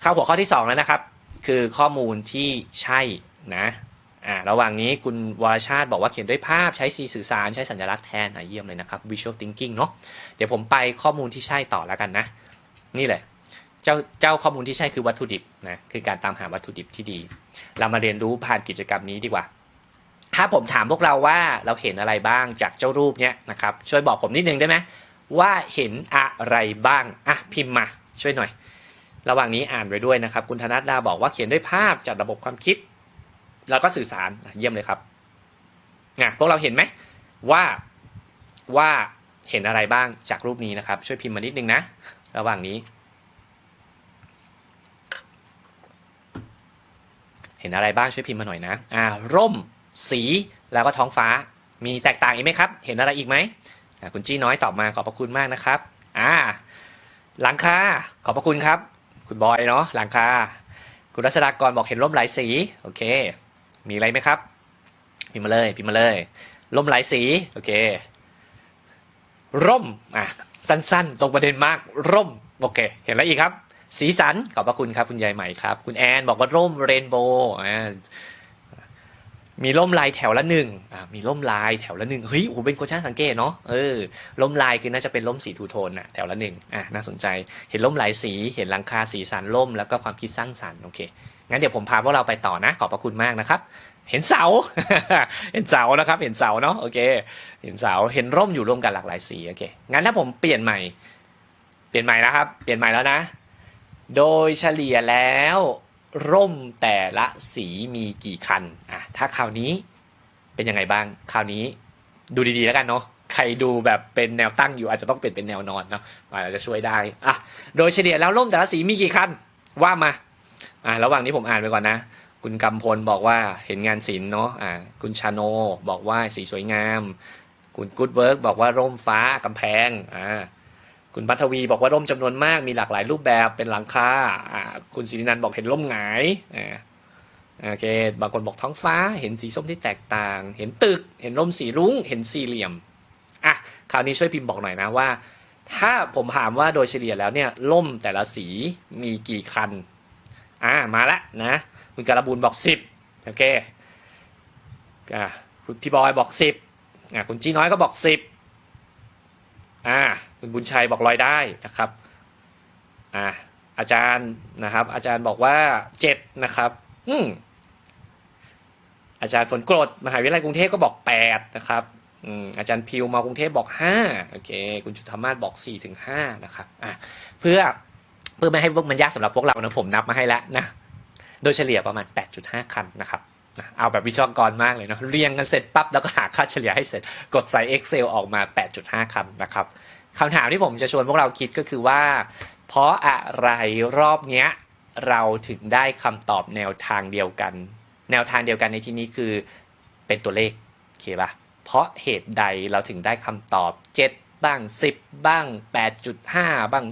เข้าหัวข้อที่สองแล้วนะครับ คือข้อมูลที่ใช่นะอ่าระหว่างนี้คุณวรชาติบอกว่าเขียนด้วยภาพใช้สีสื่อสารใช้สัญลักษณ์แทนอะเยี่ยมเลยนะครับ visual thinking เนาะเดี๋ยวผมไปข้อมูลที่ใช่ต่อแล้วกันนะ นี่แหละเจ้าเจ้าข้อมูลที่ใช่คือวัตถุดิบนะคือการตามหาวัตถุดิบที่ดี เรามาเรียนรู้ผ่านกิจกรรมนี้ดีกว่า ถ้าผมถามพวกเราว่าเราเห็นอะไรบ้างจากเจ้ารูปเนี้ยนะครับช่วยบอกผมนิดนึงได้ไหมว่าเห็นอะไรบ้างอะพิมพ์มาช่วยหน่อย ระหว่างนี้อ่านไปด้วยนะครับ คุณธนัทดาบอกว่าเขียนด้วยภาพจากระบบความคิด แล้วก็สื่อสารเยี่ยมเลยครับนะพวกเราเห็นไหมว่าว่าเห็นอะไรบ้างจากรูปนี้นะครับ ช่วยพิมพ์มานิดนึงนะ ระหว่างนี้ เห็นอะไรบ้างช่วยพิมพ์มาหน่อยนะอ่าร่ม สีแล้วก็ท้องฟ้า มีแตกต่างอีกไหมครับ เห็นอะไรอีกไหมคุณจี้น้อยตอบมาขอบพระคุณมากนะครับ อ่า หลังคาขอบพระคุณครับ คุณบอยเนาะหลังคา คุณรัชดากรบอกเห็นร่มหลายสี โอเค มีอะไรไหมครับพิมพ์มาเลยพิมพ์มาเลยร่มหลายสี โอเค ร่ม อะ สั้นๆ ตรงประเด็นมาก ร่ม โอเค เห็นแล้วอีกครับ สีสัน ขอบพระคุณครับ คุณยายใหม่ครับ คุณแอนบอกว่าร่มเรนโบว์อ่า มีร่มลายแถวละหนึ่งอ่ามีร่มลายแถวละหนึ่งเฮ้ยโอ้โหเป็นคนช่างสังเกตเนาะ เออร่มลายคือน่าจะเป็นร่มสีทูโทนน่ะแถวละหนึ่งอะ น่าสนใจ เห็นร่มหลายสี เห็นหลังคาสีสันร่ม แล้วก็ความคิดสร้างสรรค์ โอเค งั้นเดี๋ยวผมพาพวกเราไปต่อนะ ขอบพระคุณมากนะครับ เห็นเสา เห็นเสานะครับ เห็นเสาเนาะ โอเค เห็นเสา เห็นร่มอยู่ร่วมกันหลากหลายสี โอเค งั้นถ้าผมเปลี่ยนใหม่ เปลี่ยนใหม่นะครับ เปลี่ยนใหม่แล้วนะ โดยเฉลี่ยแล้ว ร่มแต่ละสีมีกี่คันอะถ้าคราวนี้เป็นยังไงบ้าง คราวนี้ดูดีๆแล้วกันเนาะใครดูแบบเป็นแนวตั้งอยู่อาจจะต้องเปลี่ยนเป็นแนวนอนเนาะอาจจะช่วยได้อะโดยเฉลี่ยแล้วร่มแต่ละสีมีกี่คันว่ามาอะระหว่างนี้ผมอ่านไปก่อนนะ คุณกำพลบอกว่าเห็นงานศิลป์เนาะอ่าคุณชาโนบอกว่าสีสวยงาม คุณกูดเวิร์กบอกว่าร่มฟ้ากำแพงอ่า คุณพัทวีบอกว่าร่มจำนวนมากมีหลากหลายรูปแบบเป็นหลังคาอ่าคุณศิรินันท์บอกเห็นร่มหงายอ่าโอเค บางคนบอกท้องฟ้า เห็นสีส้มที่แตกต่าง เห็นตึก เห็นร่มสีรุ้ง เห็นสี่เหลี่ยมอะคราวนี้ช่วยพิมพ์บอกหน่อยนะว่า ถ้าผมถามว่าโดยเฉลี่ยแล้วเนี่ยร่มแต่ละสีมีกี่คันอ่ามาละนะคุณการบูลบอกสิบโอเคอ่าคุณพี่บอยบอกสิบอ่าคุณจีน้อยก็บอกสิบอ่า คุณบุญชัยบอกลอยได้นะครับอ่าอาจารย์นะครับ อาจารย์บอกว่าเจ็ดนะครับ อืมอาจารย์ฝนกรดมหาวิทยาลัยกรุงเทพก็บอกแปดนะครับอืมอาจารย์พิวมากรุงเทพบอกห้าโอเค คุณจุธามาศบอกสี่ถึงห้านะครับอ่าเพื่อเพื่อไม่ให้พวกมันยากสำหรับพวกเรานะผมนับมาให้แล้วนะโดยเฉลี่ยประมาณ 8.5 คันนะครับเอาแบบวิศวกรมากเลยเนาะเรียงกันเสร็จปั๊บแล้วก็หาค่าเฉลี่ยให้เสร็จกดใส่ Excel ออกมา 8.5 คันนะครับ คำถามที่ผมจะชวนพวกเราคิดก็คือว่า เพราะอะไรรอบเนี้ยเราถึงได้คำตอบแนวทางเดียวกัน แนวทางเดียวกันในที่นี้คือเป็นตัวเลขโอเคปะเพราะเหตุใดเราถึงได้คำตอบ 7 บ้าง 10 บ้าง 8.5 บ้าง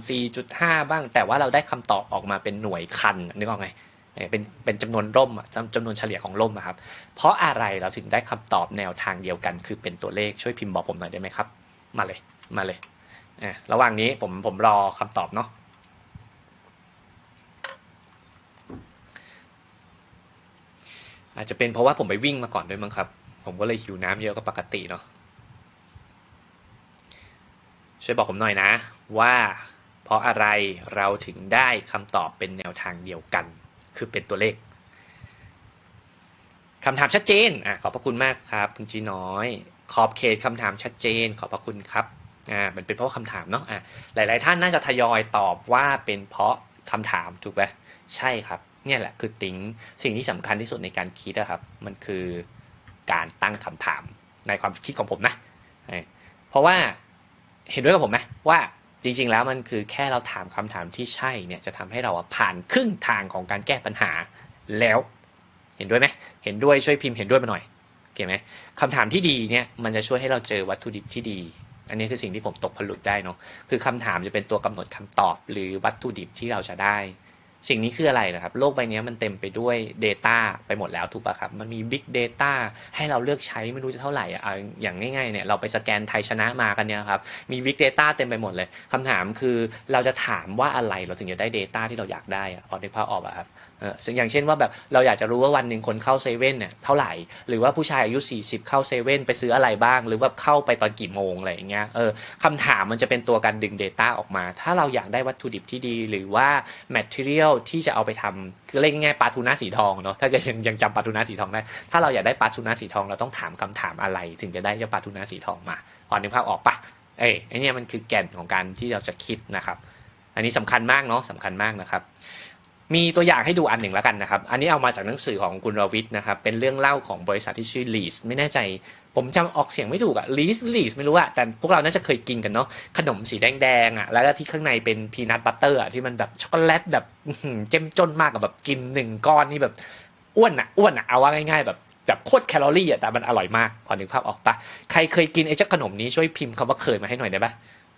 4.5 บ้าง แต่ว่าเราได้คำตอบออกมาเป็นหน่วยคันนึกออกไหมเป็นเป็นจำนวนร่มจำนวนเฉลี่ยของร่มอะครับ เพราะอะไรเราถึงได้คำตอบแนวทางเดียวกัน คือเป็นตัวเลขช่วยพิมพ์บอกผมหน่อยได้ไหมครับ มาเลยมาเลย อะระหว่างนี้ผมผมรอคำตอบเนาะอาจจะเป็นเพราะว่าผมไปวิ่งมาก่อนด้วยมั้งครับ ผมก็เลยหิวน้ำเยอะกว่าปกติเนาะช่วยบอกผมหน่อยนะ ว่าเพราะอะไรเราถึงได้คำตอบเป็นแนวทางเดียวกัน คือเป็นตัวเลขคำถามชัดเจนอะขอบพระคุณมากครับ คุณจีน้อย ขอบเขตคำถามชัดเจน ขอบพระคุณครับ อ่ามันเป็นเพราะคำถามเนาะอะหลาย ๆ ท่านน่าจะทยอยตอบว่าเป็นเพราะคำถามถูกไหมใช่ครับ เนี่ยแหละคือติ้งสิ่งที่สำคัญที่สุดในการคิดนะครับ มันคือการตั้งคำถามในความคิดของผมนะเออเพราะว่าเห็นด้วยกับผมไหมว่าจริง ๆ แล้วมันคือแค่เราถามคำถามที่ใช่เนี่ยจะทำให้เราผ่านครึ่งทางของการแก้ปัญหาแล้วเห็นด้วยไหมเห็นด้วยช่วยพิมพ์เห็นด้วยมาหน่อยเก็ตไหมคำถามที่ดีเนี่ยมันจะช่วยให้เราเจอวัตถุดิบที่ดี อันนี้คือสิ่งที่ผมตกผลึกได้เนาะคือคำถามจะเป็นตัวกำหนดคำตอบ หรือวัตถุดิบที่เราจะได้ สิ่งนี้คืออะไรนะครับ โลกใบนี้มันเต็มไปด้วย Data ไปหมดแล้วถูกปะครับ มันมี Big Data ให้เราเลือกใช้ไม่รู้จะเท่าไหร่อะเอาอย่างง่ายๆเนี่ยเราไปสแกนไทยชนะมากันเนี่ยครับมี Big Data เต็มไปหมดเลยคำถามคือเราจะถามว่าอะไรเราถึงจะได้ Data ที่เราอยากได้อะพอในภาพออกอะครับ ออซึ่งอย่างเช่นว่าแบบเราอยากจะรู้ว่าวันหนึ่งคนเข้าเซเว่นเนี่ยเท่าไหร่ หรือว่าผู้ชายอายุ 40 เข้าเซเว่นไปซื้ออะไรบ้าง หรือว่าเข้าไปตอนกี่โมงอะไรอย่างเงี้ยเออคำถามมันจะเป็นตัวการดึง Data ออกมา ถ้าเราอยากได้วัตถุดิบที่ดี หรือว่า material ที่จะเอาไปทำคือเรียกง่ายปลาทูน่าสีทองเนาะถ้าเกิดยังยังจำปลาทูน่าสีทองได้ถ้าเราอยากได้ปลาทูน่าสีทองเราต้องถามคำถามอะไร ถึงจะได้เจ้าปลาทูน่าสีทองมาพอนึกภาพออกปะเอ้ไอเนี่ยมันคือแก่นของการที่เราจะคิดนะครับ อันนี้สำคัญมากเนาะสำคัญมากนะครับ มีตัวอย่างให้ดูอันหนึ่งแล้วกันนะครับ อันนี้เอามาจากหนังสือของคุณรวิทย์นะครับ เป็นเรื่องเล่าของบริษัทที่ชื่อ l e a s ไม่แน่ใจ ผมจำออกเสียงไม่ถูกอะ Lease Lease ไม่รู้อะแต่พวกเราน่าจะเคยกินกันเนาะ ขนมสีแดงๆอะแล้วก็ที่ข้างในเป็นพีนัทบัตเตอร์อะที่มันแบบช็อกโกแลตแบบเจ้มจนมากกับแบบกินหนึ่งก้อนนี่แบบอ้วนอะอ้วนอะเอาว่าง่าย ๆ แบบแบบโคตรแคลอรี่อะแต่มันอร่อยมากพอนึกภาพออกปะใครเคยกินไอ้เจ้าขนมนี้ช่วยพิมพ์คำว่าเคยมาให้หน่อยได้ปะ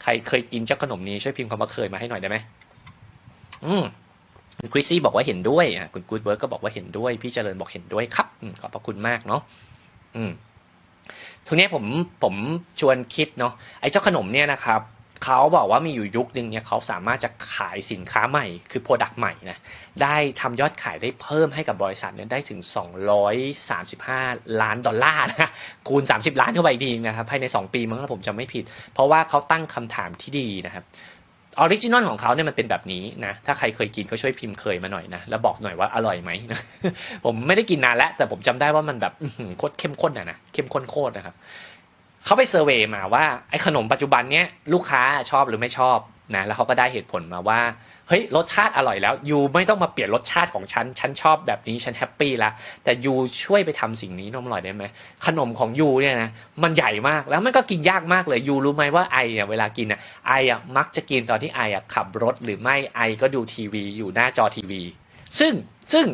ใครเคยกินเจ้าขนมนี้ช่วยพิมพ์คำว่าเคยมาให้หน่อยได้ไหมอืม คุณคริสซี่บอกว่าเห็นด้วยอะคุณกูดเวิร์กก็บอกว่าเห็นด้วย พี่เจริญบอกเห็นด้วยครับขอบพระคุณมากเนาะอืมทีนี้ผมผมชวนคิดเนาะไอ้เจ้าขนมเนี่ยนะครับเขาบอกว่ามีอยู่ยุคหนึ่งเนี่ยเขาสามารถจะขายสินค้าใหม่คือโปรดักต์ใหม่นะได้ทำยอดขายได้เพิ่มให้กับบริษัทเนี่ยได้ถึง 235 ล้านดอลลาร์นะคูณ 30 ล้านเข้าไปอีกทีนะครับภายใน 2 ปีมั้งถ้าผมจำไม่ผิด เพราะว่าเขาตั้งคำถามที่ดีนะครับ ออริจินอลของเขาเนี่ยมันเป็นแบบนี้นะถ้าใครเคยกินก็ช่วยพิมพ์เคยมาหน่อยนะแล้วบอกหน่อยว่าอร่อยไหมนะผมไม่ได้กินนานแล้ว แต่ผมจำได้ว่ามันแบบโคตรเข้มข้นอะนะเข้มข้นโคตรนะครับเขาไปเซอร์เวยมาว่าไอ้ขนมปัจจุบันเนี้ยลูกค้าชอบหรือไม่ชอบ นะแล้วเขาก็ได้เหตุผลมาว่าเฮ้ยรสชาติอร่อยแล้วยูไม่ต้องมาเปลี่ยนรสชาติของฉันฉันชอบแบบนี้ฉันแฮปปี้ล้วแต่ยูช่วยไปทำสิ่งนี้น้องอร่อยได้ไหมขนมของยูเนี่ยนะมันใหญ่มากแล้วมันก็กินยากมากเลยยูรู้ไหมว่าไออะเวลากินอะไออะมักจะกินตอนที่ไออะขับรถหรือไม่ไอก็ดูทีวีอยู่หน้าจอทีวี ซึ่งซึ่ง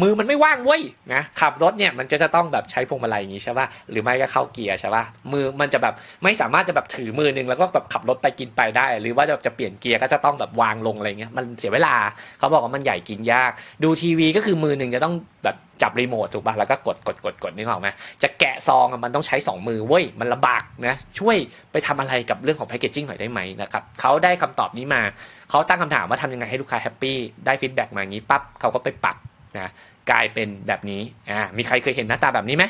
มือมันไม่ว่างเว้ยนะขับรถเนี่ยมันก็จะต้องแบบใช้พวงมาลัยอย่างงี้ใช่ป่ะหรือไม่ก็เข้าเกียร์ใช่ป่ะมือมันจะแบบไม่สามารถจะแบบถือมือหนึงแล้วก็แบบขับรถไปกินไปได้ หรือว่าจะจะเปลี่ยนเกียร์ก็จะต้องแบบวางลงอะไรเงี้ยมันเสียเวลาเขาบอกว่ามันใหญ่กินยาก ดูทีวีก็คือมือหนึ่งจะต้องแบบจับรีโมทถูกป่ะแล้วก็กดกดกดกดนึกออกไหมจะแกะซองมันต้องใช้สองมือเว้ยมันลำบากนะช่วยไปทำอะไรกับเรื่องของแพคเกจิ้งหน่อยได้ไหมนะครับเขาได้คำตอบนี้มาเขาตั้งคำถามว่าทำยังไงให้ลูกค้าแฮปปี้ได้ฟีดแบ็กมาอย่างนี้ปั๊บเขาก็ไปปรับ นะกลายเป็นแบบนี้อ่ามีใครเคยเห็นหน้าตาแบบนี้ไหม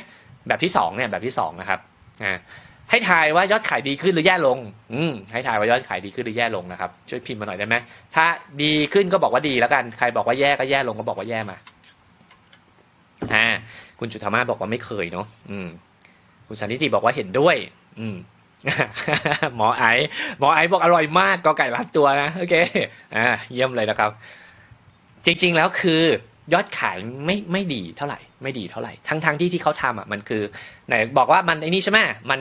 แบบที่สองเนี่ยแบบที่สองนะครับอ่าให้ทายว่ายอดขายดีขึ้นหรือแย่ลง อืมให้ทายว่ายอดขายดีขึ้นหรือแย่ลงนะครับ ช่วยพิมพ์มาหน่อยได้ไหมถ้าดีขึ้นก็บอกว่าดีแล้วกัน ใครบอกว่าแย่ก็แย่ลงก็บอกว่าแย่มา อ่า คุณจุธามาบอกว่าไม่เคยเนาะ อืม คุณสันนิติบอกว่าเห็นด้วย อืม หมอไอซ์หมอไอซ์บอกอร่อยมากกอไก่รัดตัวนะ โอเค อ่า เยี่ยมเลยนะครับ จริง ๆ แล้วคือ ยอดขายไม่ไม่ดีเท่าไหร่ไม่ดีเท่าไหร่ ทั้งทั้งที่ที่เขาทำอะมันคือไหนบอกว่ามันไอ้นี่ใช่ไหมมัน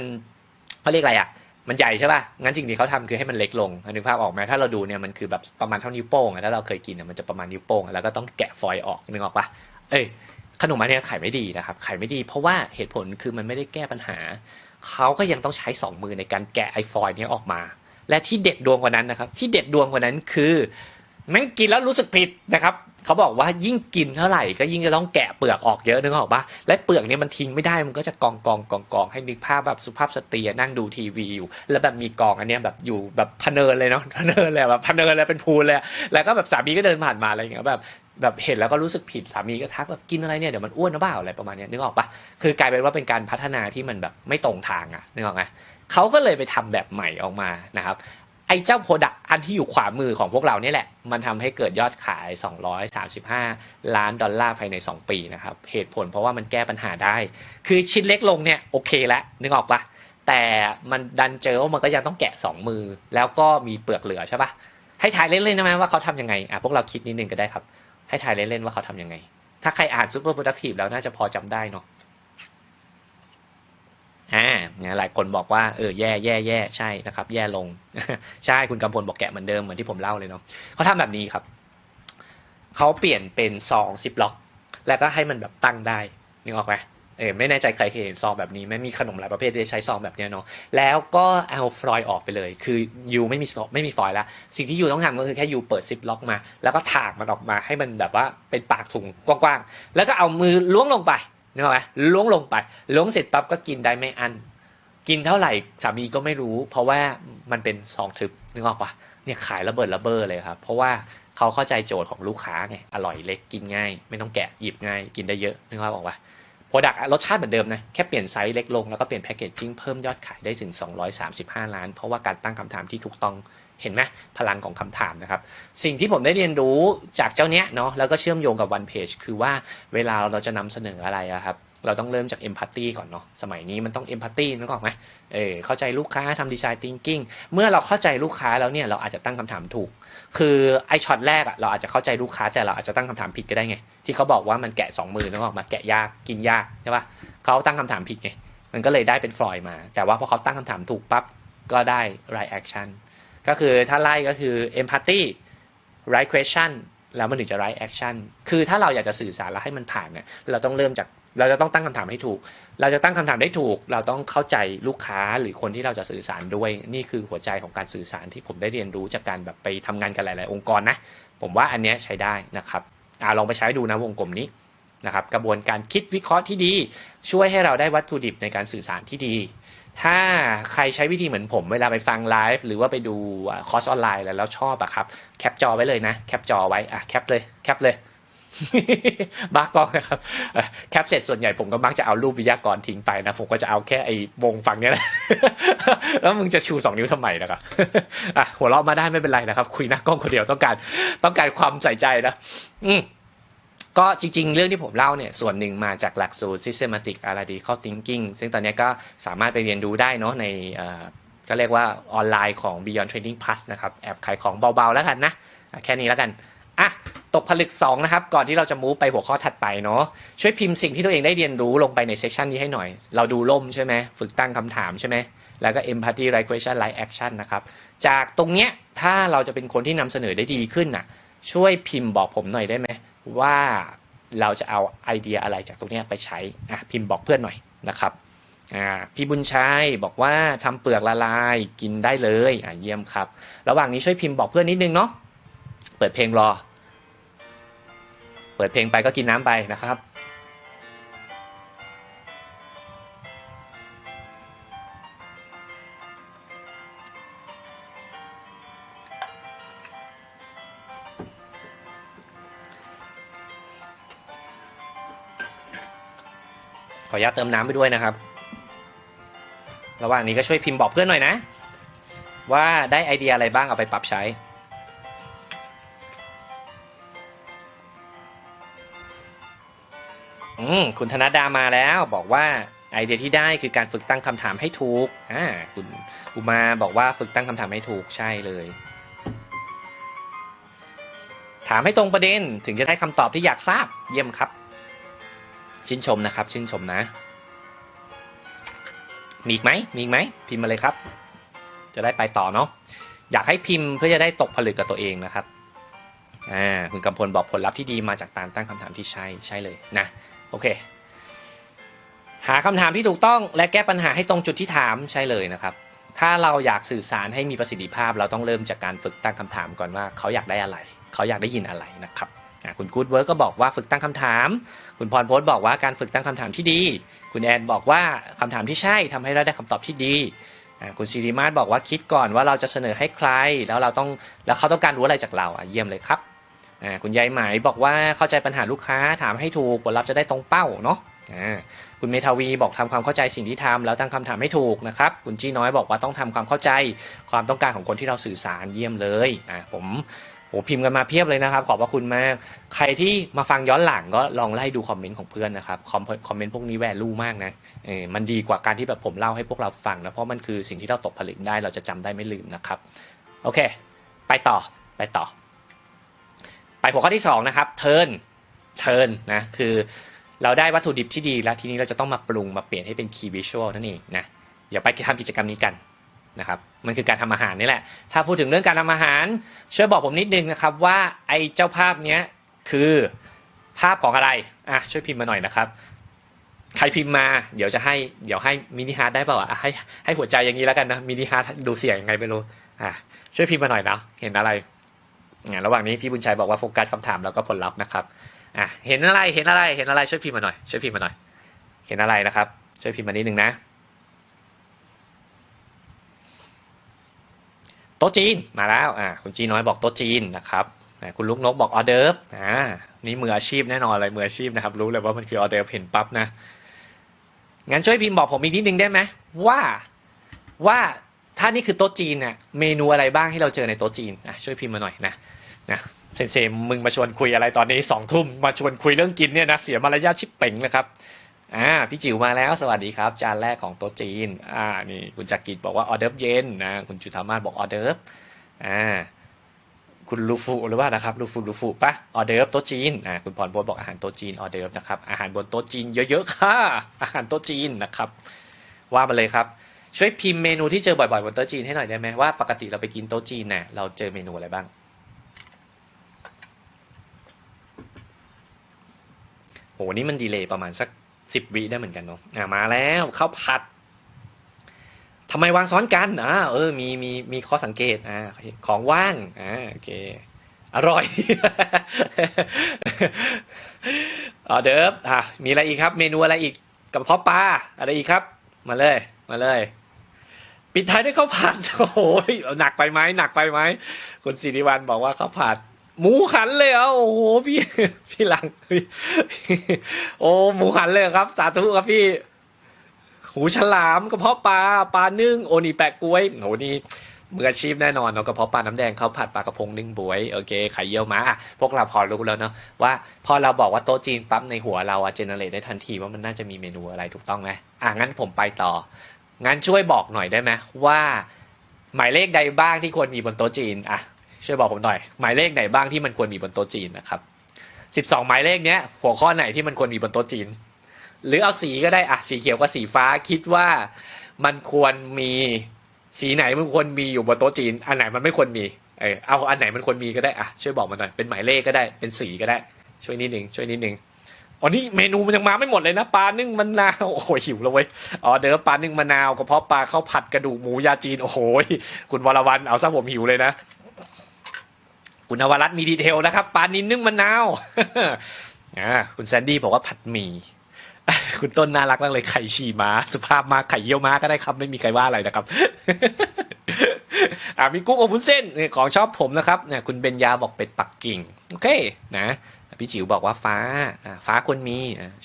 เขาเรียกอะไรอะมันใหญ่ใช่ป่ะ งั้นสิ่งที่เขาทำคือให้มันเล็กลงนึกภาพออกไหมถ้าเราดูเนี่ยมันคือแบบประมาณเท่านิ้วโป้งถ้าเราเคยกินอะมันจะประมาณนิ้วโป้งแล้วก็ต้องแกะฟอยล์ออกนึกออกปะเอ้ยขนมอันนี้ขายไม่ดีนะครับ ขายไม่ดี เพราะว่าเหตุผลคือมันไม่ได้แก้ปัญหา เขาก็ยังต้องใช้สองมือในการแกะไอฟอยล์นี้ออกมา และที่เด็ดดวงกว่านั้นนะครับ ที่เด็ดดวงกว่านั้นคือ แม่งกินแล้วรู้สึกผิดนะครับเขาบอกว่ายิ่งกินเท่าไหร่ก็ยิ่งจะต้องแกะเปลือกออกเยอะนึกออกปะและเปลือกเนี่ยมันทิ้งไม่ได้มันก็จะกองกองกองกองให้นึกภาพแบบสุภาพสตรีนั่งดูทีวีอยู่ แล้วแบบมีกองอันเนี้ยแบบอยู่แบบพเนินเลยเนาะพเนินเลยแบบพเนินเลยเป็นพูลเลยแล้วก็แบบสามีก็เดินผ่านมาอะไรอย่างเงี้ยแบบแบบเห็นแล้วก็รู้สึกผิดสามีก็ทักแบบกินอะไรเนี่ยเดี๋ยวมันอ้วนหรือเปล่าอะไรประมาณเนี้ยนึกออกปะคือกลายเป็นว่าเป็นการพัฒนาที่มันแบบไม่ตรงทางอะนึกออกไหมเขาก็เลยไปทำแบบใหม่ออกมานะครับ ไอ้เจ้าโปรดักอันที่อยู่ขวามือของพวกเราเนี่ยแหละ มันทำให้เกิดยอดขาย 235 ล้านดอลลาร์ภายใน 2 ปีนะครับ เหตุผลเพราะว่ามันแก้ปัญหาได้ คือชิ้นเล็กลงเนี่ยโอเคแล้วนึกออกปะแต่มันดันเจอว่ามันก็ยังต้องแกะ 2 มือ แล้วก็มีเปลือกเหลือใช่ปะให้ทายเล่นๆได้ไหมว่าเขาทำยังไงอะพวกเราคิดนิดนึงก็ได้ครับ ให้ทายเล่นๆว่าเขาทำยังไง ถ้าใครอ่าน Super Productive แล้วน่าจะพอจำได้เนาะ อ่าเนี่ยหลายคนบอกว่าเออแย่แย่แย่ใช่นะครับ แย่ลง ใช่คุณกำพลบอกแกะเหมือนเดิมเหมือนที่ผมเล่าเลยเนาะเขาทำแบบนี้ครับเขาเปลี่ยนเป็นซองซิปล็อก แล้วก็ให้มันแบบตั้งได้นึกออกไหมเออไม่แน่ใจใครเคยเห็นซองแบบนี้ไม่มีขนมหลายประเภทที่ใช้ซองแบบนี้เนาะแล้วก็เอาฟลอยด์ออกไปเลย คือยูไม่มีไม่มีฟลอยด์แล้ว สิ่งที่ยูต้องทำก็คือแค่ยูเปิดซิปล็อกมา แล้วก็ถากมันออกมาให้มันแบบว่าเป็นปากถุงกว้างๆ แล้วก็เอามือล้วงลงไป นึกออกไหมล้วงลงไปล้วงเสร็จปั๊บก็กินได้ไม่อัน กินเท่าไหร่สามีก็ไม่รู้ เพราะว่ามันเป็นซองทึบนึกออกปะเนี่ยขายระเบิดระเบ้อเลยครับ เพราะว่าเขาเข้าใจโจทย์ของลูกค้าไงอร่อยเล็กกินง่าย ไม่ต้องแกะหยิบง่าย กินได้เยอะนึกออกปะโปรดักต์รสชาติเหมือนเดิมนะแค่เปลี่ยนไซส์เล็กลงแล้วก็เปลี่ยนแพคเกจจิ้งเพิ่มยอดขายได้ถึง 235 ล้าน เพราะว่าการตั้งคำถามที่ถูกต้อง เห็นไหมพลังของคำถามนะครับ สิ่งที่ผมได้เรียนรู้จากเจ้าเนี้ยเนาะแล้วก็เชื่อมโยงกับ One Page คือว่าเวลาเราจะนำเสนออะไรอะครับเราต้องเริ่มจาก Empathy ก่อนเนาะสมัยนี้มันต้อง Empathy นึกออกไหมเออเข้าใจลูกค้าทำ Design Thinking เมื่อเราเข้าใจลูกค้าแล้วเนี่ยเราอาจจะตั้งคำถามถูก คือไอช็อตแรกอะเราอาจจะเข้าใจลูกค้าแต่เราอาจจะตั้งคำถามผิดก็ได้ไง ที่เขาบอกว่ามันแกะสองมือนึกออกมาแกะยากกินยากใช่ปะเขาตั้งคำถามผิดไงมันก็เลยได้เป็นฟลอยด์มา แต่ว่าพอเขาตั้งคำถามถูกปั๊บก็ได้ right action ก็คือถ้าไล่ก็คือ empathy right question แล้วมันถึงจะ right action คือถ้าเราอยากจะสื่อสารแล้วให้มันผ่านเนี่ยเราต้องเริ่มจากเราจะต้องตั้งคำถามให้ถูก เราจะตั้งคำถามได้ถูก เราต้องเข้าใจลูกค้าหรือคนที่เราจะสื่อสารด้วย นี่คือหัวใจของการสื่อสารที่ผมได้เรียนรู้จากการแบบไปทำงานกับหลาย ๆ องค์กรนะ ผมว่าอันเนี้ยใช้ได้นะครับอ่าลองไปใช้ดูนะวงกลมนี้นะครับ กระบวนการคิดวิเคราะห์ที่ดี ช่วยให้เราได้วัตถุดิบในการสื่อสารที่ดี ถ้าใครใช้วิธีเหมือนผมเวลาไปฟังไลฟ์หรือว่าไปดูคอร์สออนไลน์แล้วชอบอะครับ แคปจอไว้เลยนะ แคปจอไว้อะแคปเลยแคปเลยบ้ากล้องนะครับแคปเสร็จส่วนใหญ่ผมก็มักจะเอารูปวิทยากรทิ้งไปนะ ผมก็จะเอาแค่ไอ้วงฟังเนี้ยแหละแล้วมึงจะชูสองนิ้วทำไมนะครับอะหัวเราะมาได้ไม่เป็นไรนะครับ คุยหน้ากล้องคนเดียวต้องการ ต้องการความใส่ใจนะ อืม ก็จริงๆ เรื่องที่ผมเล่าเนี่ยส่วนหนึ่งมาจากหลักสูตร systematic analytical thinking ซึ่งตอนนี้ก็สามารถไปเรียนรู้ได้เนาะในก็เรียกว่าออนไลน์ของ Beyond Training Plus นะครับแอบขายของเบาๆแล้วกันนะอะแค่นี้แล้วกันอะตกผลึก 2 นะครับ ก่อนที่เราจะมูฟไปหัวข้อถัดไปเนาะช่วยพิมพ์สิ่งที่ตัวเองได้เรียนรู้ลงไปในเซสชันนี้ให้หน่อย เราดูล่มใช่ไหมฝึกตั้งคำถามใช่ไหมแล้วก็ empathy right question right action นะครับจากตรงเนี้ยถ้าเราจะเป็นคนที่นำเสนอได้ดีขึ้นน่ะช่วยพิมพ์บอกผมหน่อยได้ไหม ว่าเราจะเอาไอเดียอะไรจากตรงนี้ไปใช้อะพิมพ์บอกเพื่อนหน่อยนะครับอ่าพี่บุญชัยบอกว่าทำเปลือกละลายกินได้เลยอะเยี่ยมครับ ระหว่างนี้ช่วยพิมพ์บอกเพื่อนนิดนึงเนาะเปิดเพลงรอ เปิดเพลงไปก็กินน้ำไปนะครับ ขออนุญาตเติมน้ำไปด้วยนะครับ ระหว่างนี้ก็ช่วยพิมพ์บอกเพื่อนหน่อยนะ ว่าได้ไอเดียอะไรบ้างเอาไปปรับใช้อืมคุณธนดามาแล้วบอกว่าไอเดียที่ได้คือการฝึกตั้งคำถามให้ถูกอ่าคุณอุมาบอกว่าฝึกตั้งคำถามให้ถูกใช่เลย ถามให้ตรงประเด็นถึงจะได้คำตอบที่อยากทราบเยี่ยมครับ ชื่นชมนะครับ ชื่นชมนะ มีอีกไหมมีอีกไหมพิมพ์มาเลยครับ จะได้ไปต่อเนาะอยากให้พิมพ์เพื่อจะได้ตกผลึกกับตัวเองนะครับอ่าคุณกำพลบอกผลลัพธ์ที่ดีมาจากการตั้งคำถามที่ใช่ใช่เลยนะโอเค หาคำถามที่ถูกต้องและแก้ปัญหาให้ตรงจุดที่ถามใช่เลยนะครับ ถ้าเราอยากสื่อสารให้มีประสิทธิภาพ เราต้องเริ่มจากการฝึกตั้งคำถามก่อนว่า เขาอยากได้อะไร เขาอยากได้ยินอะไรนะครับ คุณกู๊ดเวิร์กก็บอกว่าฝึกตั้งคำถาม คุณพรพจน์บอกว่าการฝึกตั้งคำถามที่ดี คุณแอนบอกว่าคำถามที่ใช่ทำให้เราได้คำตอบที่ดีคุณศิริมาศบอกว่าคิดก่อนว่าเราจะเสนอให้ใคร แล้วเราต้องแล้วเขาต้องการรู้อะไรจากเราเยี่ยมเลยครับคุณยายไหมายบอกว่าเข้าใจปัญหาลูกค้าถามให้ถูกผลลัพธ์จะได้ตรงเป้าเนาะคุณเมทาวีบอกทำความเข้าใจสิ่งที่ทำแล้วตั้งคำถามให้ถูกนะครับคุณจี้น้อยบอกว่าต้องทำความเข้าใจความต้องการของคนที่เราสื่อสารเยี่ยมเลยผม โหพิมพ์กันมาเพียบเลยนะครับ ขอบพระคุณมาก ใครที่มาฟังย้อนหลังก็ลองไล่ดูคอมเมนต์ของเพื่อนนะครับ คอมคอมเมนต์พวกนี้แวลูมากนะเออมันดีกว่าการที่แบบผมเล่าให้พวกเราฟังนะเพราะมันคือสิ่งที่เราตกผลึกได้เราจะจำได้ไม่ลืมนะครับ โอเค ไปต่อไปต่อ ไปหัวข้อที่สองนะครับเทิร์นเทิร์นนะคือเราได้วัตถุดิบที่ดีแล้วทีนี้เราจะต้องมาปรุงมาเปลี่ยนให้เป็นคีย์วิชวลนั่นเองนะเดี๋ยวไปทำกิจกรรมนี้กัน นะครับมันคือการทำอาหารนี่แหละ ถ้าพูดถึงเรื่องการทำอาหาร ช่วยบอกผมนิดนึงนะครับว่าไอ้เจ้าภาพเนี้ยคือภาพของอะไรอะช่วยพิมพ์มาหน่อยนะครับ ใครพิมพ์มาเดี๋ยวจะให้เดี๋ยวให้มินิฮาร์ดได้เปล่าอะให้ให้หัวใจอย่างนี้แล้วกันนะมินิฮาร์ดดูเสียงยังไงไม่รู้อะช่วยพิมพ์มาหน่อยนะเห็นอะไรอะระหว่างนี้พี่บุญชัยบอกว่าโฟกัสคำถามแล้วก็ผลลัพธ์นะครับอะเห็นอะไรเห็นอะไรเห็นอะไรช่วยพิมพ์มาหน่อยช่วยพิมพ์มาหน่อย เห็นอะไรนะครับ ช่วยพิมพ์มานิดนึงนะ โต๊ะจีนมาแล้วอ่าคุณจีน้อยบอกโต๊ะจีนนะครับคุณลูกนกบอกออเดิร์ฟอ่านี่มืออาชีพแน่นอนเลยมืออาชีพนะครับ รู้เลยว่ามันคือออเดิร์ฟเห็นปั๊บนะงั้นช่วยพิมพ์บอกผมอีกนิดนึงได้ไหมว่าว่าถ้านี่คือโต๊ะจีนเนี่ยเมนูอะไรบ้างที่เราเจอในโต๊ะจีนอะช่วยพิมพ์มาหน่อยนะนะเซนเซมึงมาชวนคุยอะไรตอนนี้สองทุ่มมาชวนคุยเรื่องกินเนี่ยนะเสียมารยาทชิบเป่งเลยครับ อ่าพี่จิ๋วมาแล้วสวัสดีครับ จานแรกของโต๊ะจีนอ่านี่คุณจักริดบอกว่าออเดิร์ฟเย็นนะคุณจุธามาศบอกออเดิร์ฟอ่าคุณลูฟูหรือว่านะครับลูฟูลูฟูปะออเดิร์ฟโต๊ะจีนอ่าคุณพรโบทบอกอาหารโต๊ะจีนออเดิร์ฟนะครับอาหารบนโต๊ะจีนเยอะๆค่ะอาหารโต๊ะจีนนะครับ ว่ามาเลยครับช่วยพิมพ์เมนูที่เจอบ่อยๆบนโต๊ะจีนให้หน่อยได้ไหมว่าปกติเราไปกินโต๊ะจีนเนี่ยเราเจอเมนูอะไรบ้างโหนี่มันดีเลย์ประมาณสัก สิบวิได้เหมือนกันเนาะอ่ามาแล้วข้าวผัดทำไมวางซ้อนกันอ่าเออมีมีมีข้อสังเกตอ่าของว่างอ่าโอเคอร่อยออเดิร์ฟอะมีอะไรอีกครับ เมนูอะไรอีกกับเพาะปลาอะไรอีกครับ มาเลย มาเลย ปิดท้ายด้วยข้าวผัดโอ้โหหนักไปไหมหนักไปไหมคุณสิริวัลบอกว่าข้าวผัด หมูหันเลยเหรอโอ้โหพี่พี่หลังโอ้หมูหันเลยครับ สาธุครับพี่ หูฉลามกระเพาะปลาปลานึ่งโอนี่แปะกล้วยโหนี่มืออาชีพแน่นอนเนาะกระเพาะปลาน้ำแดงข้าวผัดปลากระพงนึ่งบวยโอเคไข่เยี่ยวม้าพวกเราพอรู้แล้วเนาะว่าพอเราบอกว่าโต๊ะจีนปั๊บในหัวเราอะเจเนเรตได้ทันทีว่ามันน่าจะมีเมนูอะไรถูกต้องไหมอะงั้นผมไปต่อ งั้นช่วยบอกหน่อยได้ไหมว่า หมายเลขใดบ้างที่ควรมีบนโต๊ะจีนอะ ช่วยบอกผมหน่อย หมายเลขไหนบ้างที่มันควรมีบนโต๊ะจีนนะครับสิบสองหมายเลขเนี้ย หัวข้อไหนที่มันควรมีบนโต๊ะจีน หรือเอาสีก็ได้อะสีเขียวกับสีฟ้าคิดว่ามันควรมีสีไหนมันควรมีอยู่บนโต๊ะจีน อันไหนมันไม่ควรมีเออเอาอันไหนมันควรมีก็ได้อะช่วยบอกมาหน่อยเป็นหมายเลขก็ได้เป็นสีก็ได้ ช่วยนิดนึงช่วยนิดนึงอ๋อนี่เมนูมันยังมาไม่หมดเลยนะปลานึ่งมะนาวโอ้โหหิวแล้วเว้ยอ๋อเดี๋ยวปลานึ่งมะนาวกระเพาะปลาข้าวผัดกระดูกหมูยาจีนโอ้โหคุณวรวันเอาซะผมหิวเลยนะ คุณนวรัตน์มีดีเทลนะครับปลานินนึ่งมะนาวคุณแซนดี้บอกว่าผัดหมี่คุณต้นน่ารักมากเลยไข่ฉี่ม้า สุภาพมากไข่เยี่ยวม้าก็ได้ครับ ไม่มีใครว่าอะไรนะครับอ่ามีกุ้งอบุ้นเส้นของชอบผมนะครับเนี่ยคุณเบญญาบอกเป็ดปักกิ่ง โอเคนะพี่จิ๋วบอกว่าฟ้าฟ้าควรมี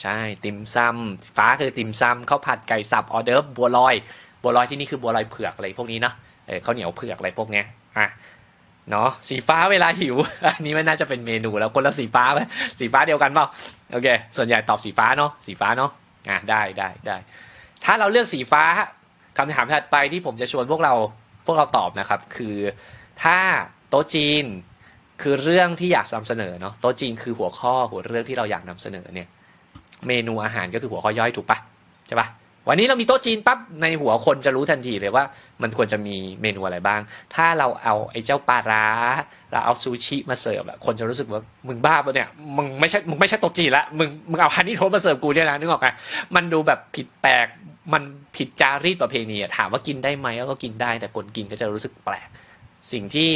ใช่ติมซำฟ้าคือติมซำข้าวผัดไก่สับออเดิร์ฟบัวลอย บัวลอยที่นี่คือบัวลอยเผือกอะไรพวกนี้เนาะเออข้าวเหนียวเผือกอะไรพวกเนี้ยอะ เนาะสีฟ้าเวลาหิว อันนี้มันน่าจะเป็นเมนูแล้วคนละสีฟ้าไหมสีฟ้าเดียวกันเปล่าโอเค ส่วนใหญ่ตอบสีฟ้าเนาะสีฟ้าเนาะอะได้ได้ได้ถ้าเราเลือกสีฟ้าคำถามถัดไปที่ผมจะชวนพวกเราพวกเราตอบนะครับ คือถ้าโต๊ะจีนคือเรื่องที่อยากนำเสนอเนาะโต๊ะจีนคือหัวข้อหัวเรื่องที่เราอยากนำเสนอเนี่ย เมนูอาหารก็คือหัวข้อย่อยถูกปะใช่ปะ วันนี้เรามีโต๊ะจีนปั๊บในหัวคนจะรู้ทันทีเลยว่า มันควรจะมีเมนูอะไรบ้าง ถ้าเราเอาไอ้เจ้าปลาร้า เราเอาซูชิมาเสิร์ฟอะคนจะรู้สึกว่ามึงบ้าปะเนี่ยมึงไม่ใช่มึงไม่ใช่โต๊ะจีนละมึงมึงเอาฮันนี่โทสมาเสิร์ฟกูเนี่ยนะนึกออกไหมมันดูแบบผิดแปลกมันผิดจารีตประเพณีอะถามว่ากินได้ไหมก็กินได้แต่คนกินก็จะรู้สึกแปลก สิ่งที่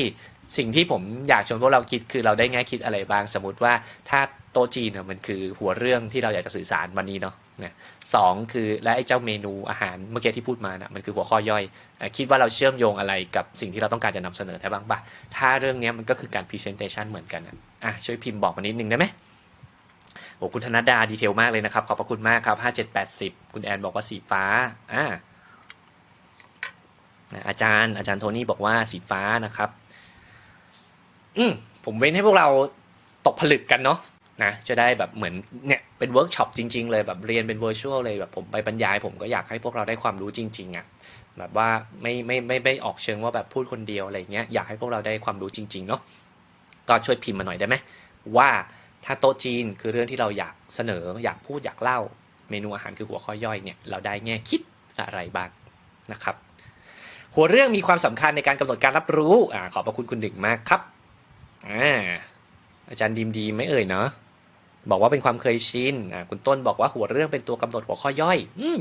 สิ่งที่ผมอยากชวนพวกเราคิดคือเราได้แง่คิดอะไรบ้างสมมติว่าถ้าโต๊ะจีนเนี่ยมันคือหัวเรื่องที่เราอยากจะสื่อสารวันนี้เนาะนะสองคือและไอ้เจ้าเมนูอาหารเมื่อกี้ที่พูดมานะมันคือหัวข้อย่อย คิดว่าเราเชื่อมโยงอะไรกับสิ่งที่เราต้องการจะนำเสนอได้บ้างปะถ้าเรื่องนี้มันก็คือการ presentation เหมือนกันอะอะช่วยพิมพ์บอกมานิดนึงได้ไหมโอ้คุณธนดาดีเทลมากเลยนะครับ ขอบพระคุณมากครับห้าเจ็ดแปดสิบคุณแอนบอกว่าสีฟ้าอ่านะอาจารย์อาจารย์โทนี่บอกว่าสีฟ้านะครับ อืมผมเว้นให้พวกเราตกผลึกกันเนาะนะจะได้แบบเหมือนเนี่ย เป็นเวิร์กช็อปจริง ๆ เลยแบบเรียนเป็นเวอร์ชวลเลยแบบผมไปบรรยาย ผมก็อยากให้พวกเราได้ความรู้จริง ๆอะ่ะแบบว่าไม่ไม่ไม่ไม่ออกเชิงว่าแบบพูดคนเดียวอะไรเงี้ยอยากให้พวกเราได้ความรู้จริง ๆ เนาะก็ช่วยพิมพ์มาหน่อยได้ไหมว่าถ้าโต๊ะจีนคือเรื่องที่เราอยากเสนออยากพูดอยากเล่า เมนูอาหารคือหัวข้อย่อยเนี่ยเราได้แง่คิดอะไรบ้างนะครับ หัวเรื่องมีความสำคัญในการกำหนดการรับรู้อ่าขอบพระคุณคุณหนึ่งมากครับอ่าอาจารย์ดีมดีไหม่เอ่ยเนาะ บอกว่าเป็นความเคยชินอ่าคุณต้นบอกว่าหัวเรื่องเป็นตัวกำหนดหัวข้อย่อย อืม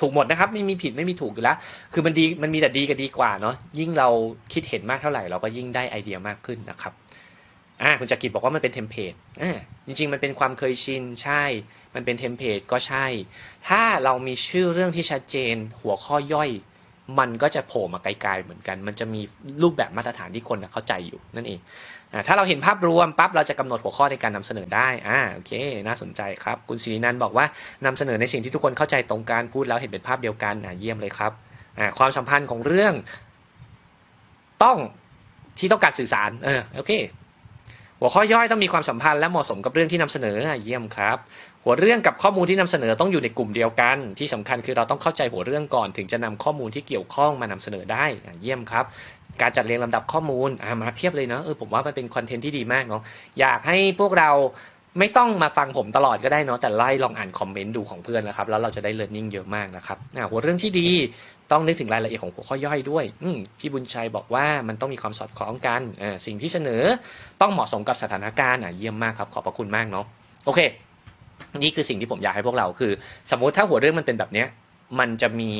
ถูกหมดนะครับไม่มีผิดไม่มีถูกอยู่แล้วคือมันดีมันมีแต่ดีกับดีกว่าเนาะยิ่งเราคิดเห็นมากเท่าไหร่เราก็ยิ่งได้ไอเดียมากขึ้นนะครับอ่าคุณจักริดบอกว่ามันเป็นเทมเพลตอ่าจริง ๆ มันเป็นความเคยชินใช่ มันเป็นเทมเพลตก็ใช่ ถ้าเรามีชื่อเรื่องที่ชัดเจน หัวข้อย่อย มันก็จะโผล่มาไกลๆเหมือนกัน มันจะมีรูปแบบมาตรฐานที่คนเข้าใจอยู่นั่นเองอถ้าเราเห็นภาพรวมปั๊บเราจะกำหนดหัวข้อในการนำเสนอได้อ่าโอเค น่าสนใจครับ คุณศิรินันท์บอกว่านำเสนอในสิ่งที่ทุกคนเข้าใจตรงกันพูดแล้วเห็นเป็นภาพเดียวกันอ่าเยี่ยมเลยครับอ่าความสัมพันธ์ของเรื่อง ต้องที่ต้องการสื่อสารเออโอเคหัวข้อย่อยต้องมีความสัมพันธ์และเหมาะสมกับเรื่องที่นำเสนออะเยี่ยมครับ หัวเรื่องกับข้อมูลที่นำเสนอต้องอยู่ในกลุ่มเดียวกัน ที่สำคัญคือเราต้องเข้าใจหัวเรื่องก่อน ถึงจะนำข้อมูลที่เกี่ยวข้องมานำเสนอได้อะเยี่ยมครับ การจัดเรียงลำดับข้อมูลมาเพียบเลยเนาะเออผมว่ามันเป็นคอนเทนต์ที่ดีมากเนาะอยากให้พวกเราไม่ต้องมาฟังผมตลอดก็ได้เนาะแต่ไล่ลองอ่านคอมเมนต์ดูของเพื่อนนะครับ แล้วเราจะได้เรียนรู้เยอะมากนะครับหัวเรื่องที่ดีต้องนึกถึงรายละเอียดของหัวข้อย่อยด้วยอืพี่บุญชัยบอกว่ามันต้องมีความสอดคล้องกันสิ่งที่เสนอต้องเหมาะสมกับสถานการณ์อะเยี่ยมมากครับขอบพระคุณมากเนาะโอเค นี่คือสิ่งที่ผมอยากให้พวกเราคือ สมมุติถ้าหัวเรื่องมันเป็นแบบเนี้ยมันจะมี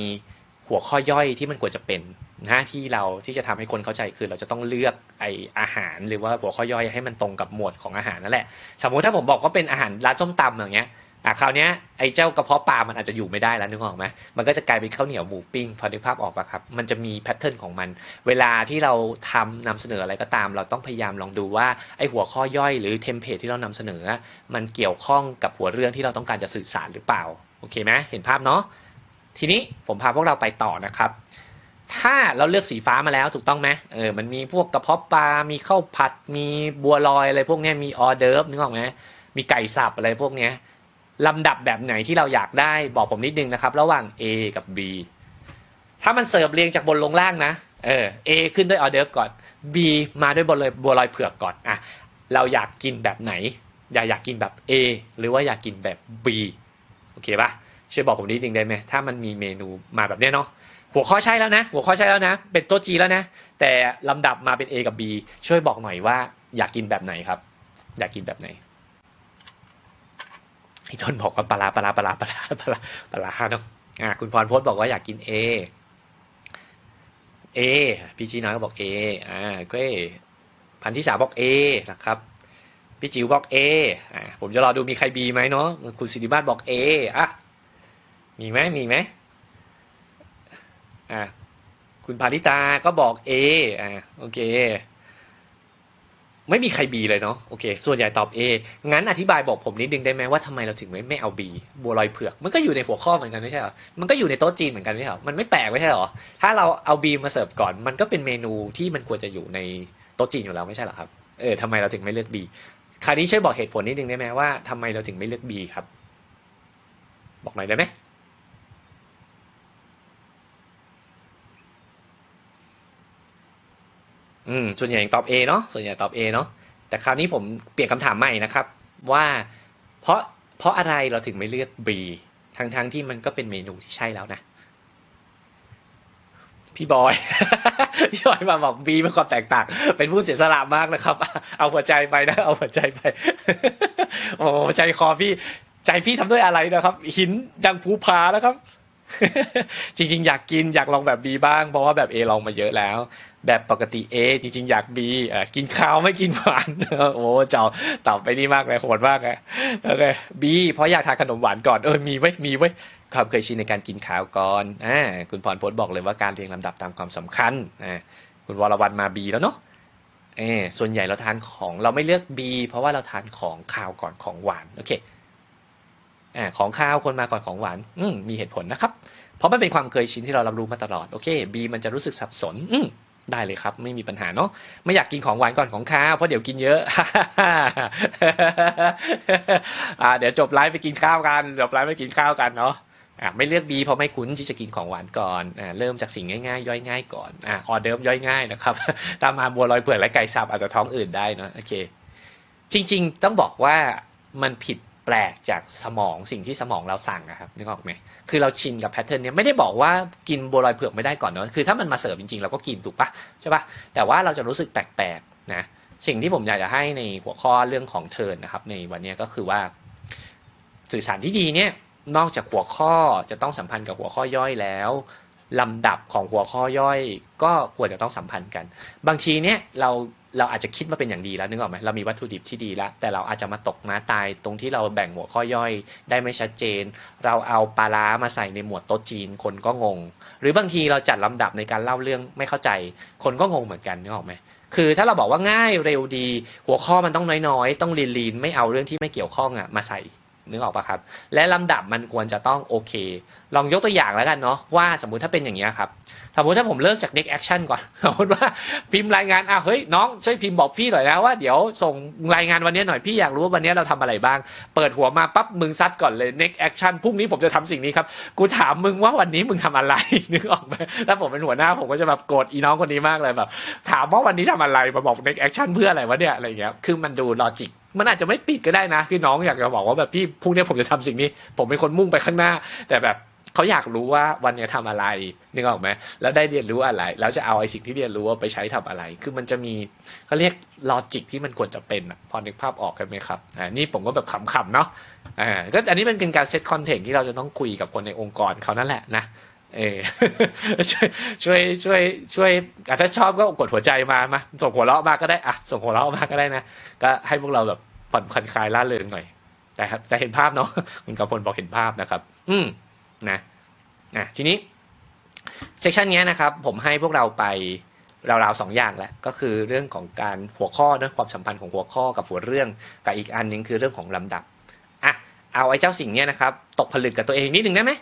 หัวข้อย่อยที่มันควรจะเป็นหน้าที่เราที่จะทำให้คนเข้าใจคือเราจะต้องเลือกไออาหารหรือว่าหัวข้อย่อยให้มันตรงกับหมวดของอาหารนั่นแหละ สมมุติถ้าผมบอกว่าเป็นอาหารร้านส้มตำอย่างเงี้ย อะคราวเนี้ยไอ้เจ้ากระเพาะปลามันอาจจะอยู่ไม่ได้แล้วนึกออกไหมมันก็จะกลายเป็นข้าวเหนียวหมูปิ้งพอนึกภาพออกปะครับ มันจะมีแพทเทิร์นของมัน เวลาที่เราทำนำเสนออะไรก็ตาม เราต้องพยายามลองดูว่าไอ้หัวข้อย่อยหรือเทมเพลตที่เรานำเสนอ มันเกี่ยวข้องกับหัวเรื่องที่เราต้องการจะสื่อสารหรือเปล่าโอเคไหมเห็นภาพเนาะทีนี้ผมพาพวกเราไปต่อนะครับ ถ้าเราเลือกสีฟ้ามาแล้วถูกต้องไหมเออมันมีพวกกระเพาะปลา มีข้าวผัด มีบัวลอยอะไรพวกเนี้ยมีออเดิร์ฟนึกออกไหมมีไก่สับอะไรพวกเนี้ย ลำดับแบบไหนที่เราอยากได้บอกผมนิดนึงนะครับ ระหว่าง A กับ B ถ้ามันเสิร์ฟเรียงจากบนลงล่างนะ เออ A ขึ้นด้วยออเดิร์ฟก่อน B มาด้วยบัวลอยบัวลอยเผือกก่อนอะเราอยากกินแบบไหน อยากอยากกินแบบ A หรือว่าอยากกินแบบ B โอเคปะช่วยบอกผมนิดนึงได้ไหมถ้ามันมีเมนูมาแบบเนี้ยเนาะหัวข้อใช่แล้วนะ หัวข้อใช่แล้วนะ เป็นโต๊ะจีแล้วนะ แต่ลำดับมาเป็น A กับ B ช่วยบอกหน่อยว่าอยากกินแบบไหนครับ อยากกินแบบไหน พี่ต้นบอกว่าปลาปลาปลาปลาปลาปลาร้าเนาะอ่าคุณพรพจน์บอกว่าอยากกิน A A พี่จีน้อยก็บอก A อ่าเก้พันธิสาบอก A นะครับพี่จิ๋วบอก A อ่าผมจะรอดูมีใคร B ไหมเนาะคุณสิริมาศบอก A อะมีไหมมีไหมอ่าคุณพานิตาก็บอก A อ่าโอเค ไม่มีใคร B เลยเนาะโอเค ส่วนใหญ่ตอบ A งั้นอธิบายบอกผมนิดนึงได้ไหมว่าทำไมเราถึงไม่ไม่เอา B บัวลอยเผือก มันก็อยู่ในหัวข้อเหมือนกันไม่ใช่หรอ มันก็อยู่ในโต๊ะจีนเหมือนกันไม่ใช่หรอ มันไม่แปลกไม่ใช่หรอ ถ้าเราเอา B มาเสิร์ฟก่อน มันก็เป็นเมนูที่มันควรจะอยู่ในโต๊ะจีนอยู่แล้วไม่ใช่หรอครับ เออทำไมเราถึงไม่เลือก B คราวนี้ช่วยบอกเหตุผลนิดนึงได้ไหมว่าทำไมเราถึงไม่เลือก B ครับ บอกหน่อยได้ไหม อืมส่วนใหญ่ตอบ A เนาะส่วนใหญ่ตอบ A เนาะแต่คราวนี้ผมเปลี่ยนคำถามใหม่นะครับ ว่าเพราะเพราะอะไรเราถึงไม่เลือก B ทั้งทั้งที่มันก็เป็นเมนูที่ใช่แล้วนะ พี่บอย พี่บอยมาบอก B มันความแตกต่าง เป็นผู้เสียสละมากนะครับ เอาหัวใจไปนะ เอาหัวใจไป โอ้ใจคอพี่ ใจพี่ทำด้วยอะไรนะครับ หินดังภูผานะครับ จริง ๆ อยากกินอยากลองแบบ B บ้าง เพราะว่าแบบ A ลองมาเยอะแล้ว แบบปกติ A จริงๆ อยาก B อะกินข้าวไม่กินหวานโอ้เจ้าตอบไปนี่มากเลยโหดมากเลยโอเค B เพราะอยากทานขนมหวานก่อนเออมีไว้มีไว้ความเคยชินในการกินข้าวก่อนอ่าคุณพรพจน์บอกเลยว่าการเรียงลำดับตามความสำคัญอ่าคุณวรวรรณมา B แล้วเนาะเออส่วนใหญ่เราทานของเราไม่เลือก B เพราะว่าเราทานของข้าวก่อนของหวานโอเคอ่าของข้าวคนมาก่อนของหวานอืมมีเหตุผลนะครับ เพราะมันเป็นความเคยชินที่เรารับรู้มาตลอดโอเค B มันจะรู้สึกสับสนอืม ได้เลยครับ ไม่มีปัญหาเนาะไม่อยากกินของหวานก่อนของข้าวเพราะเดี๋ยวกินเยอะอ่าเดี๋ยวจบไลฟ์ไปกินข้าวกันจบไลฟ์ไปกินข้าวกันเนาะอ่าไม่เลือก B เพราะไม่คุ้นที่จะกินของหวานก่อนอ่าเริ่มจากสิ่งง่ายๆ ย่อยง่ายก่อนอ่าออเดิร์ฟย่อยง่ายนะครับ ตามมาบัวลอยเผือกและไก่สับอาจจะท้องอื่นได้เนาะโอเค จริง ๆ ต้องบอกว่ามันผิด แปลกจากสมองสิ่งที่สมองเราสั่งนะครับนึกออกไหมคือเราชินกับแพทเทิร์นเนี้ยไม่ได้บอกว่ากินบัวลอยเผือกไม่ได้ก่อนเนาะคือถ้ามันมาเสิร์ฟจริงๆเราก็กินถูกปะใช่ปะแต่ว่าเราจะรู้สึกแปลกๆนะสิ่งที่ผมอยากจะให้ในหัวข้อเรื่องของเทิร์นนะครับ ในวันนี้ก็คือว่า สื่อสารที่ดีเนี่ยนอกจากหัวข้อจะต้องสัมพันธ์กับหัวข้อย่อยแล้วลำดับของหัวข้อย่อย ก็ควรจะต้องสัมพันธ์กัน บางทีเนี่ยเรา เราอาจจะคิดมาเป็นอย่างดีแล้วนึกออกไหมเรามีวัตถุดิบที่ดีแล้ว แต่เราอาจจะมาตกม้าตายตรงที่เราแบ่งหัวข้อย่อย ได้ไม่ชัดเจน เราเอาปลาร้ามาใส่ในหมวดโต๊ะจีน คนก็งง หรือบางทีเราจัดลำดับในการเล่าเรื่องไม่เข้าใจ คนก็งงเหมือนกันนึกออกไหมคือถ้าเราบอกว่าง่ายเร็วดี หัวข้อมันต้องน้อยๆ ต้องลีนลีนๆไม่เอาเรื่องที่ไม่เกี่ยวข้องอะมาใส่ นึกออกปะครับ และลำดับมันควรจะต้องโอเค ลองยกตัวอย่างแล้วกันเนาะว่าสมมุติถ้าเป็นอย่างนี้ครับ สมมติถ้าผมเริ่มจาก next action ก่อน สมมติว่าพิมพ์รายงานอะเฮ้ยน้องช่วยพิมพ์บอกพี่หน่อยนะว่าเดี๋ยวส่งรายงานวันนี้หน่อยพี่อยากรู้ว่าวันนี้เราทำอะไรบ้าง เปิดหัวมาปั๊บมึงซัดก่อนเลย next action พรุ่งนี้ผมจะทำสิ่งนี้ครับกูถามมึงว่าวันนี้มึงทำอะไรนึกออกไหมถ้าผมเป็นหัวหน้าผมก็จะแบบโกรธอีน้องคนนี้มากเลยแบบถามว่าวันนี้ทำอะไรมาบอก next action เพื่ออะไรวะเนี่ยอะไรอย่างเงี้ยคือมันดูลอจิก มันอาจจะไม่ปิดก็ได้นะ คือน้องอยากจะบอกว่าแบบพี่พรุ่งนี้ผมจะทำสิ่งนี้ ผมเป็นคนมุ่งไปข้างหน้า แต่แบบเขาอยากรู้ว่าวันนี้ทำอะไรนึกออกไหมแล้วได้เรียนรู้อะไร แล้วจะเอาไอ้สิ่งที่เรียนรู้ไปใช้ทำอะไร คือมันจะมีเขาเรียกลอจิกที่มันควรจะเป็นพอนึกภาพออกกันไหมครับอ่านี่ผมก็แบบขำๆเนาะอ่าก็อันนี้มันเป็นการเซตคอนเทนต์ที่เราจะต้องคุยกับคนในองค์กรเขานั่นแหละนะ เออช่วยช่วยช่วยช่วยถ้าชอบก็กดหัวใจมามาส่งหัวเราะมาก็ได้อะส่งหัวเราะมาก็ได้นะก็ให้พวกเราแบบผ่อนคลายคลายล่าเริงหน่อย แต่ครับจะเห็นภาพเนาะคุณกำพลบอกเห็นภาพนะครับ อืมนะอะทีนี้เซสชันนี้ยนะครับ ผมให้พวกเราไปราวๆสองอย่างแหละก็คือเรื่องของการหัวข้อเนอะความสัมพันธ์ของหัวข้อกับหัวเรื่องกับอีกอันหนึงคือเรื่องของลำดับอะเอาไอ้เจ้าสิ่งเนี้ยนะครับ ตกผลึกกับตัวเองนิดนึงได้ไหม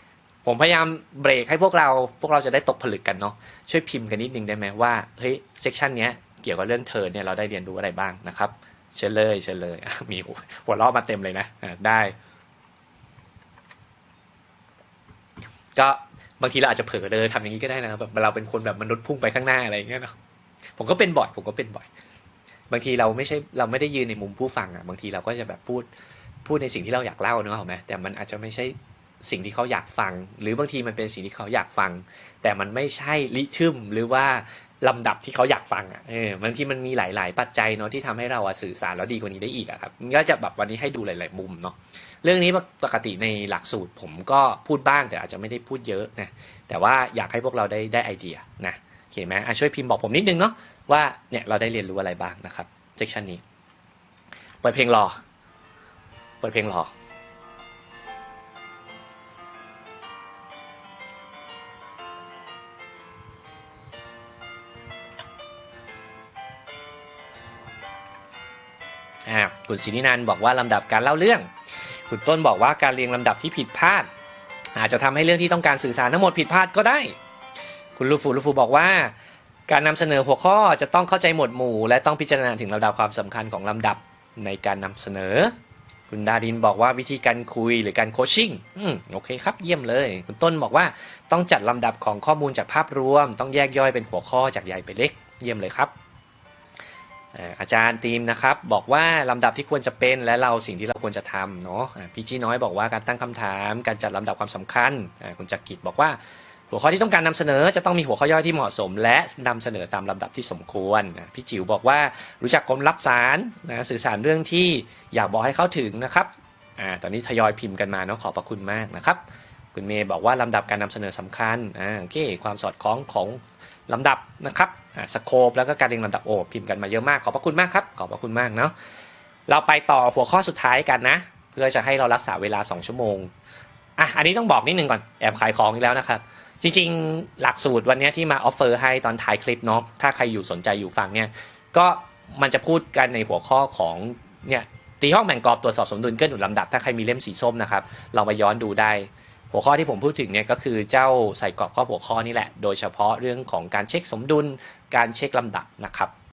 ผมพยายามเบรกให้พวกเราพวกเราจะได้ตกผลึกกันเนาะช่วยพิมพ์กันนิดนึงได้ไหมว่าเฮ้ยเซกชันเนี้ยเกี่ยวกับเรื่องเธอเนี่ยเราได้เรียนรู้อะไรบ้างนะครับ เชิญเลยเชิญเลยมีหัวเราะมาเต็มเลยนะได้ ก็บางทีเราอาจจะเผลอเดินทำอย่างนี้ก็ได้นะแบบเราเป็นคนแบบมนุษย์พุ่งไปข้างหน้าอะไรอย่างเงี้ยเนาะผมก็เป็นบ่อย ผมก็เป็นบ่อย บางทีเราไม่ใช่เราไม่ได้ยืนในมุมผู้ฟังอะบางทีเราก็จะแบบพูดพูดในสิ่งที่เราอยากเล่าเนอะถูกไหมแต่มันอาจจะไม่ใช่ สิ่งที่เขาอยากฟัง หรือบางทีมันเป็นสิ่งที่เขาอยากฟัง แต่มันไม่ใช่ลิทึมหรือว่าลำดับที่เขาอยากฟังอะเออบางทีมันมีหลาย ๆ ปัจจัยเนาะที่ทำให้เราอสื่อสารแล้วดีกว่านี้ได้อีกอะครับก็จะแบบวันนี้ให้ดูหลาย ๆ มุมเนาะเรื่องนี้ปกติในหลักสูตรผมก็พูดบ้างแต่อาจจะไม่ได้พูดเยอะนะแต่ว่าอยากให้พวกเราได้ได้ไอเดียนะโอเคไหมอะช่วยพิมพ์บอกผมนิดนึงเนาะว่าเนี่ยเราได้เรียนรู้อะไรบ้างนะครับเซสชันนี้เปิดเพลงรอเปิดเพลงรอ คุณศินินันท์บอกว่าลำดับการเล่าเรื่อง คุณต้นบอกว่าการเรียงลำดับที่ผิดพลาด อาจจะทำให้เรื่องที่ต้องการสื่อสารทั้งหมดผิดพลาดก็ได้ คุณลูฟูลูฟูบอกว่า การนำเสนอหัวข้อจะต้องเข้าใจหมวดหมู่ และต้องพิจารณาถึงลำดับความสำคัญของลำดับในการนำเสนอ คุณดารินบอกว่าวิธีการคุยหรือการโคชชิ่งอืมโอเคครับเยี่ยมเลย คุณต้นบอกว่าต้องจัดลำดับของข้อมูลจากภาพรวม ต้องแยกย่อยเป็นหัวข้อจากใหญ่ไปเล็ก เยี่ยมเลยครับ อาจารย์ตีมนะครับบอกว่าลำดับที่ควรจะเป็นและเราสิ่งที่เราควรจะทำเนาะพี่จี้น้อยบอกว่าการตั้งคำถาม การจัดลำดับความสำคัญคุณจักริดบอกว่า หัวข้อที่ต้องการนำเสนอจะต้องมีหัวข้อย่อยที่เหมาะสม และนำเสนอตามลำดับที่สมควรพี่จิ๋วบอกว่ารู้จักคนรับสารนะสื่อสารเรื่องที่อยากบอกให้เข้าถึงนะครับอ่าตอนนี้ทยอยพิมพ์กันมาเนาะขอบพระคุณมากนะครับ คุณเมย์บอกว่าลำดับการนำเสนอสำคัญอ่าโอเคความสอดคล้องของ ลำดับนะครับสโคปแล้วก็การเรียงลำดับโอ้พิมพ์กันมาเยอะมากขอบพระคุณมากครับขอบพระคุณมากเนาะเราไปต่อหัวข้อสุดท้ายกันนะ เพื่อจะให้เรารักษาเวลา 2 ชั่วโมงอะอันนี้ต้องบอกนิดนึงก่อนแอบขายของอีกแล้วนะครับ จริงๆ หลักสูตรวันนี้ที่มาออฟเฟอร์ให้ตอนท้ายคลิปเนาะถ้าใครอยู่สนใจอยู่ฟังเนี่ยก็มันจะพูดกันในหัวข้อของเนี่ยตีห้องแบ่งกรอบตรวจสอบสมดุลเกื้อหนุนลำดับถ้าใครมีเล่มสีส้มนะครับเรามาย้อนดูได้ หัวข้อที่ผมพูดถึงเนี่ยก็คือเจ้าใส่กรอบข้อหัวข้อนี่แหละ โดยเฉพาะเรื่องของการเช็คสมดุล การเช็คลำดับนะครับ